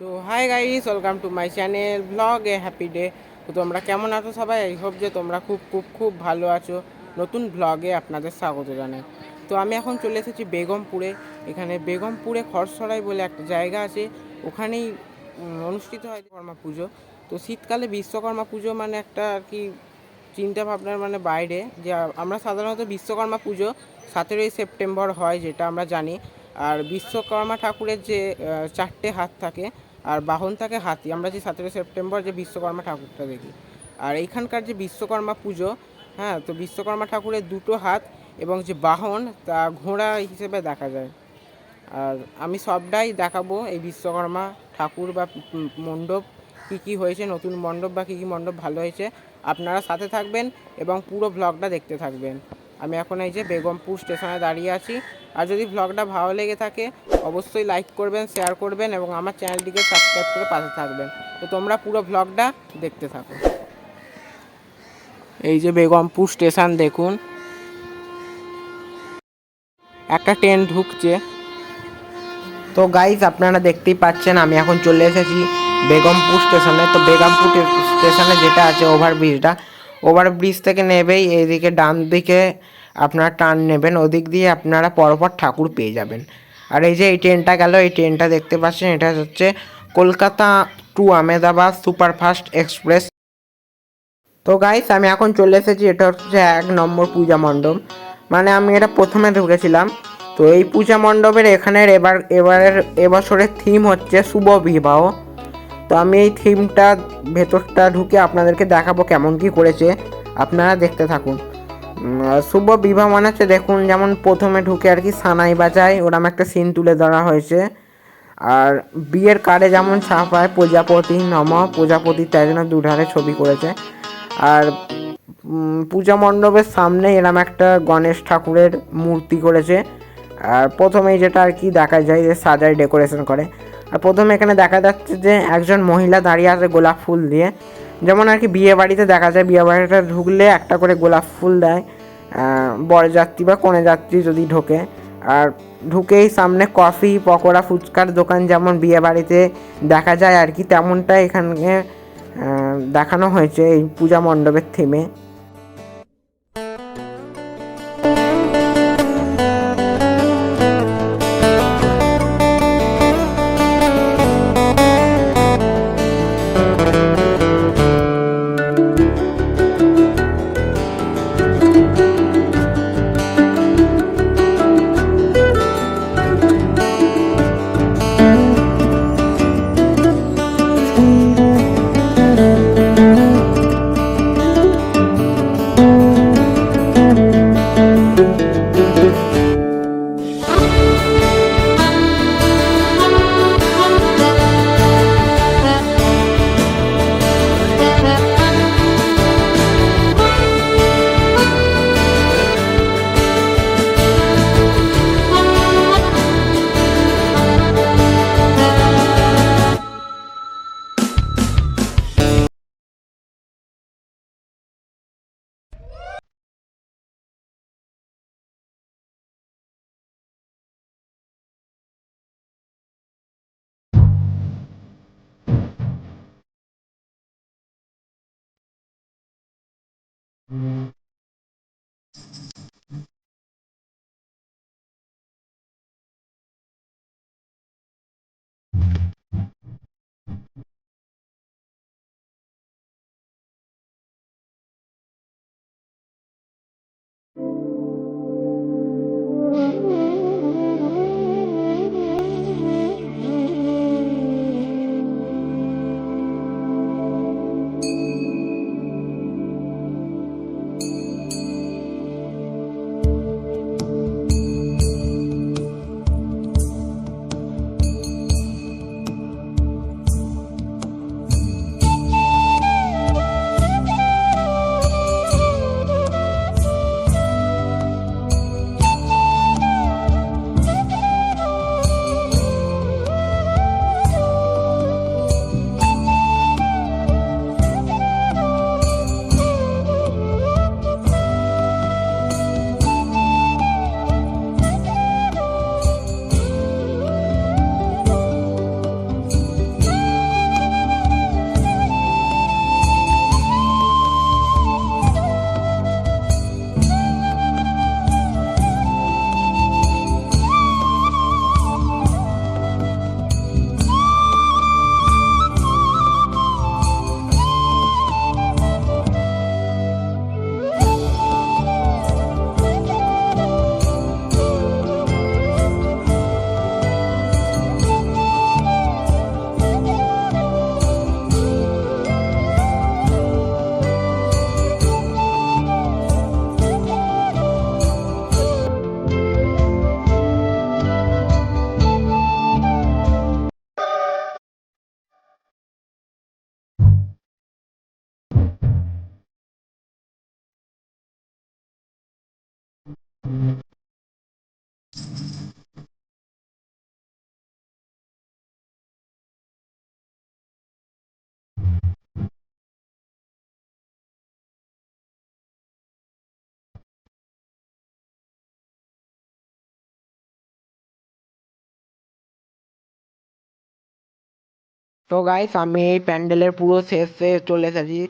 তো hi guys welcome to my channel vlog A happy day তো তোমরা কেমন আছো সবাই? আই হোপ যে তোমরা খুব খুব খুব ভালো আছো। নতুন ব্লগে আপনাদের স্বাগত জানাই। তো আমি এখন চলে এসেছি বেগমপুরে। এখানে বেগমপুরে খরসরাই বলে একটা জায়গা আছে। ওখানেই অনুষ্ঠিত হয় কর্মা পুজো। তো শীতকালে বিশ্বকর্মা পুজো মানে একটা আর কি চিন্তা ভাবনার মানে বাইরে। যে আমরা সাধারণত বিশ্বকর্মা পুজো সতেরোই সেপ্টেম্বর হয়, যেটা আমরা জানি। আর বিশ্বকর্মা ঠাকুরের যে চারটে হাত থাকে আর বাহন থাকে হাতি। আমরা যে সতেরোই সেপ্টেম্বর যে বিশ্বকর্মা ঠাকুরটা দেখি। আর এইখানকার যে বিশ্বকর্মা পুজো হ্যাঁ তো বিশ্বকর্মা ঠাকুরের দুটো হাত এবং যে বাহন, তা ঘোড়া হিসেবে দেখা যায়। আর আমি সবটাই দেখাবো এই বিশ্বকর্মা ঠাকুর বা মণ্ডপ, কী কী হয়েছে, নতুন মণ্ডপ বা কী কী মণ্ডপ ভালো হয়েছে। আপনারা সাথে থাকবেন এবং পুরো ব্লগটা দেখতে থাকবেন। আমি এখন এই যে বেগমপুর স্টেশনে দাঁড়িয়ে আছি। আর যদি ব্লগটা ভালো লেগে থাকে, অবশ্যই লাইক করবেন শেয়ার করবেন এবং আমার চ্যানেলটিকে সাবস্ক্রাইব করে পাশে থাকবেন। তো তোমরা পুরো ব্লগটা দেখতে থাকো। এই যে বেগমপুর স্টেশন দেখুন। একটা ট্রেন ঢুকছে। তো গাইজ আপনারা দেখতেই পাচ্ছেন, আমি এখন চলে এসেছি বেগমপুর স্টেশনে। তো বেগমপুর স্টেশনে যেটা আছে ওভারব্রিজটা ওভারব্রিজ থেকে নেবেই, এইদিকে ডান দিকে আপনারা টার্ন নেবেন, ওদিক দিয়ে আপনারা পরপর ঠাকুর পেয়ে যাবেন। আর এই যে এই ট্রেনটা গেল, এই ট্রেনটা দেখতে পাচ্ছেন, এটা হচ্ছে Kolkata to Ahmedabad superfast express. তো গাইস আমি এখন চলে এসেছি, এটা হচ্ছে এক নম্বর পূজা মণ্ডপ। মানে আমি এটা প্রথমে ঢুকেছিলাম তো এই পূজা মণ্ডপের এখানের এবার, এবারের এবছরের থিম হচ্ছে শুভ বিবাহ। তো আমি এই থিমটা ভেতরটা ঢুকে আপনাদেরকে দেখাবো কেমন কি করেছে। আপনারা দেখতে থাকুন। শুভ বিবাহ মানে হচ্ছে দেখুন, যেমন প্রথমে ঢুকে আর কি সানাই বাজায়, ওরম একটা সিন তুলে ধরা হয়েছে। আর বিয়ের কার্ডে যেমন ছাপায় প্রজাপতি নম, প্রজাপতি তাই জন্য দুধারে ছবি করেছে। আর পূজা মণ্ডপের সামনে এরম একটা গণেশ ঠাকুরের মূর্তি করেছে। আর প্রথমেই যেটা আর কি দেখা যায় যে সাজায় ডেকোরেশন করে। আর প্রথমে এখানে দেখা যাচ্ছে যে একজন মহিলা দাঁড়িয়ে আছে গোলাপ ফুল দিয়ে। যেমন আর কি বিয়ে বাড়িতে দেখা যায়, বিয়ে বাড়িটা ঢুকলে একটা করে গোলাপ ফুল দেয় বরযাত্রী বা কনে যাত্রী যদি ঢোকে। আর ঢুকেই সামনে কফি, পকোড়া, ফুচকার দোকান যেমন বিয়ে বাড়িতে দেখা যায় আর কি, তেমনটা এখানে দেখানো হয়েছে এই পূজা মণ্ডপের থিমে Mm-hmm. তো গাইস আমি এই প্যান্ডেলের পুরো শেষে চলে এসেছি।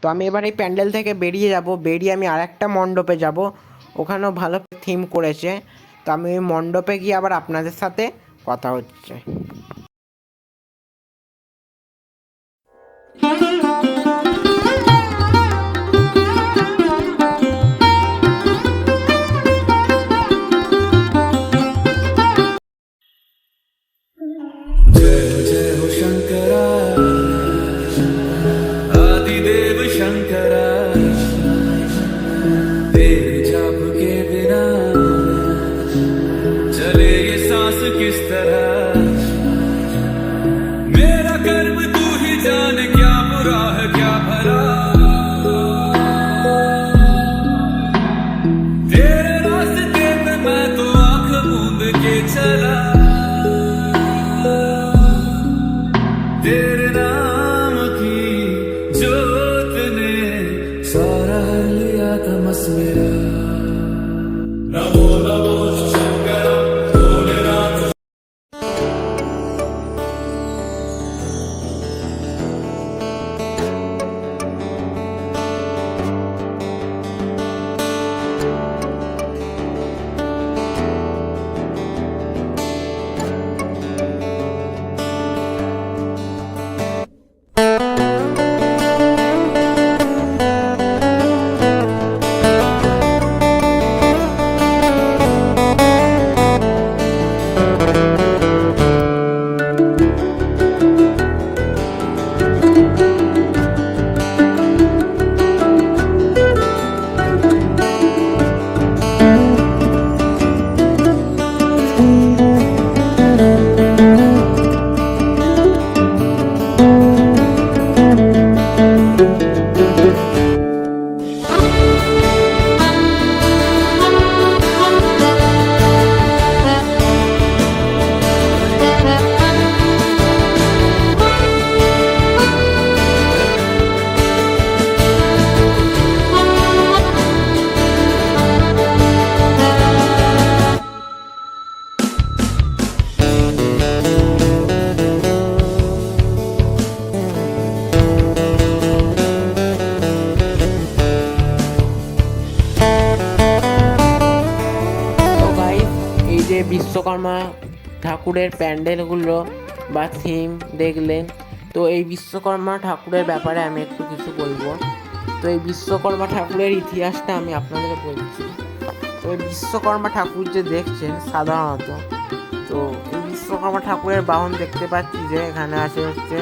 তো আমি এবার এই প্যান্ডেল থেকে বেরিয়ে যাব। বেরিয়ে আমি আর একটা মণ্ডপে যাব। ওখানেও ভালো থিম করেছে। তো আমি ওই মণ্ডপে গিয়ে আবার আপনাদের সাথে কথা হচ্ছে। क्या भला ঠাকুরের প্যান্ডেলগুলো বা থিম দেখলেন। তো এই বিশ্বকর্মা ঠাকুরের ব্যাপারে আমি একটু কিছু বলব। তো এই বিশ্বকর্মা ঠাকুরের ইতিহাসটা আমি আপনাদের বলছি। তো এই বিশ্বকর্মা ঠাকুর যে দেখছেন সাধারণত, তো এই বিশ্বকর্মা ঠাকুরের বাহন দেখতে পাচ্ছি যে এখানে আছে হচ্ছে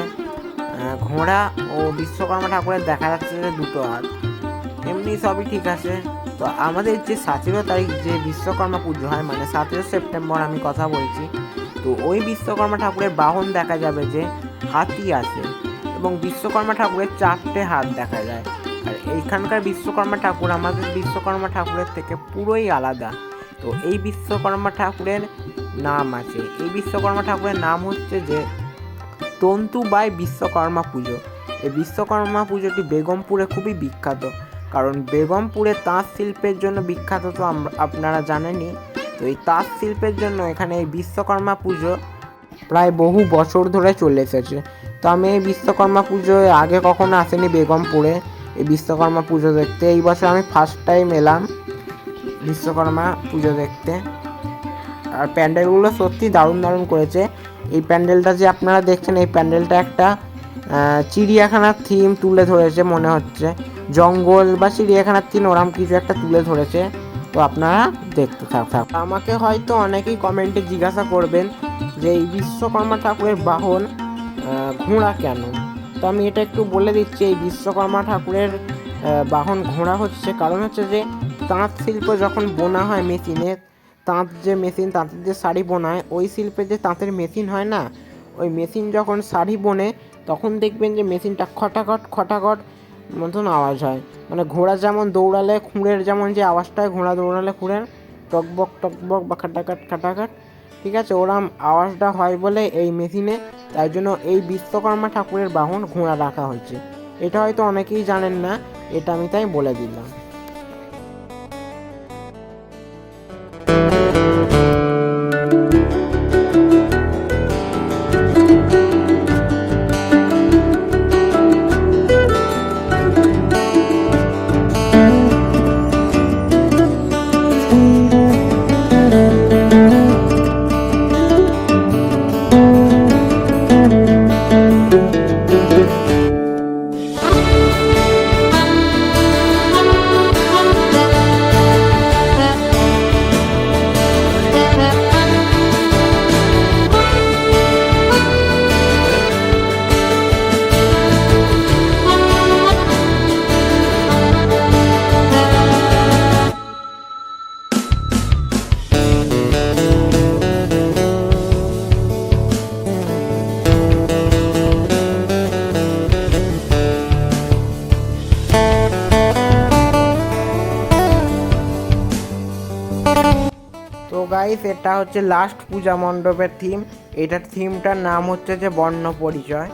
ঘোড়া ও বিশ্বকর্মা ঠাকুরের দেখা যাচ্ছে যে দুটো হাত। এমনি সবই ঠিক আছে। তো আমাদের যে সতেরো তারিখ যে বিশ্বকর্মা পুজো হয় মানে সতেরো সেপ্টেম্বর আমি কথা বলছি তো ওই বিশ্বকর্মা ঠাকুরের বাহন দেখা যাবে যে হাতি আছে এবং বিশ্বকর্মা ঠাকুরের চারটে হাত দেখা যায়। আর এইখানকার বিশ্বকর্মা ঠাকুর আমাদের বিশ্বকর্মা ঠাকুরের থেকে পুরোই আলাদা। তো এই বিশ্বকর্মা ঠাকুরের নাম আছে। এই বিশ্বকর্মা ঠাকুরের নাম হচ্ছে যে তন্তু বাই বিশ্বকর্মা পুজো। এই বিশ্বকর্মা পুজোটি বেগমপুরে খুবই বিখ্যাত। কারণ বেগমপুরে তাঁত শিল্পের জন্য বিখ্যাত তো আপনারা জানেনই। তো এই তাঁত শিল্পের জন্য এখানে এই বিশ্বকর্মা পুজো প্রায় বহু বছর ধরে চলে এসেছে। তো আমি এই বিশ্বকর্মা পুজোয় আগে কখনো আসেনি বেগমপুরে। এই বিশ্বকর্মা পুজো দেখতে। এই বছর আমি ফার্স্ট টাইম এলাম বিশ্বকর্মা পুজো দেখতে। আর প্যান্ডেলগুলো সত্যি দারুণ দারুণ করেছে। এই প্যান্ডেলটা যে আপনারা দেখছেন, এই প্যান্ডেলটা একটা চিড়িয়াখানার থিম তুলে ধরেছে মনে হচ্ছে। জঙ্গল বা চিড়িয়াখানার থিম ওরম কিছু একটা তুলে ধরেছে। তো আপনারা দেখতে থাক থাক। আমাকে হয়তো অনেকেই কমেন্টে জিজ্ঞাসা করবেন যে, এই বিশ্বকর্মা ঠাকুরের বাহন ঘোড়া কেন? তো আমি এটা একটু বলে দিচ্ছি, এই বিশ্বকর্মা ঠাকুরের বাহন ঘোড়া হচ্ছে, কারণ হচ্ছে যে, তাঁত শিল্প যখন বোনা হয় মেশিনে, তাঁত যে মেশিন, তাঁতের যে শাড়ি বোনায়, ওই শিল্পে যে তাঁতের মেশিন হয় না, ওই মেশিন যখন শাড়ি বোনে, তখন দেখবেন যে মেশিনটা খটাখট খটাখট মতন আওয়াজ হয়। মানে ঘোড়া যেমন দৌড়ালে, খুঁড়ের যেমন যে আওয়াজটা হয়, ঘোড়া দৌড়ালে খুঁড়ের টকবক টকবক বা খাটাখাট খাটাখাট ঠিক আছে? ওরম আওয়াজটা হয় বলে এই মেশিনে, তাই জন্য এই বিশ্বকর্মা ঠাকুরের বাহন ঘোড়া রাখা হয়েছে। এটা হয়তো অনেকেই জানেন না, এটা আমি তাই বলে দিলাম। তো গাইস এটা হচ্ছে লাস্ট পূজা মণ্ডপের থিম এটার থিমটার নাম হচ্ছে যে বর্ণ পরিচয়।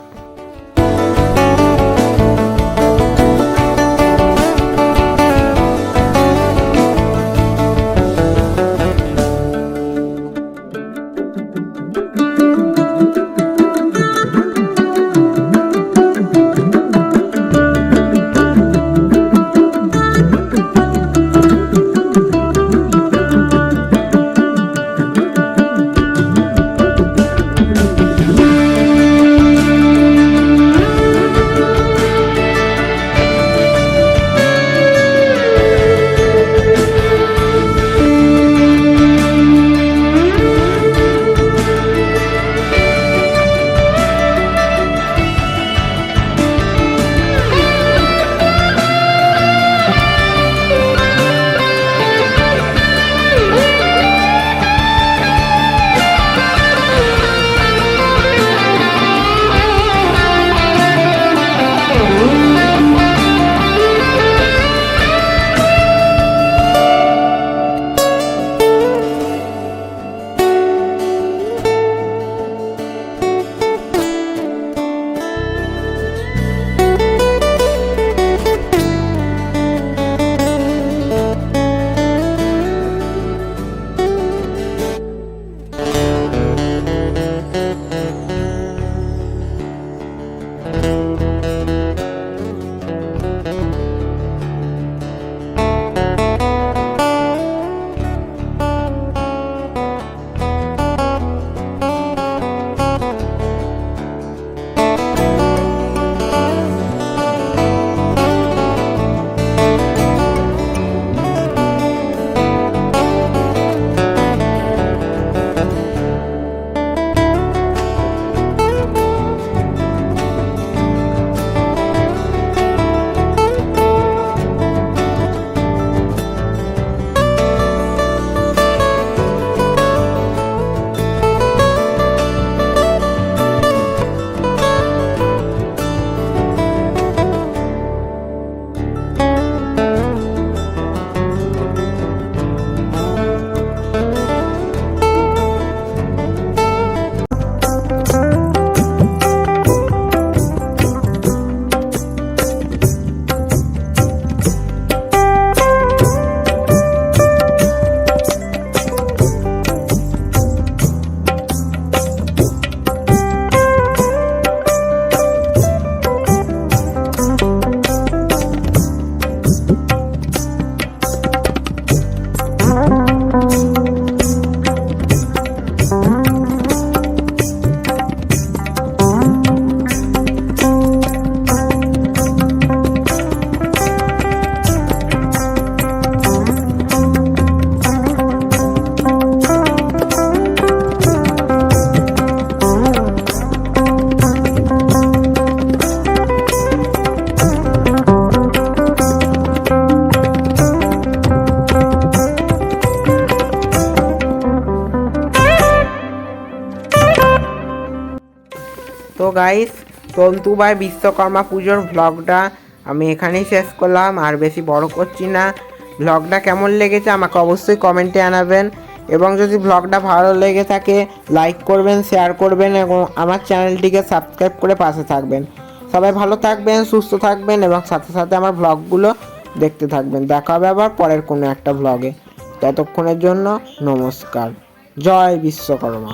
তো গাইস তন্তু তন্তুবাই বিশ্বকর্মা পুজোর ভ্লগটা আমি এখানেই শেষ করলাম, আর বেশি বড় করছি না। ব্লগটা কেমন লেগেছে আমাকে অবশ্যই কমেন্টে আনাবেন এবং যদি ব্লগটা ভালো লেগে থাকে লাইক করবেন শেয়ার করবেন, এবং আমার চ্যানেলটিকে সাবস্ক্রাইব করে পাশে থাকবেন। সবাই ভালো থাকবেন, সুস্থ থাকবেন, এবং সাথে সাথে আমার ব্লগগুলো দেখতে থাকবেন। দেখা হবে আবার পরের কোনো একটা ব্লগে ততক্ষণের জন্য নমস্কার। জয় বিশ্বকর্মা।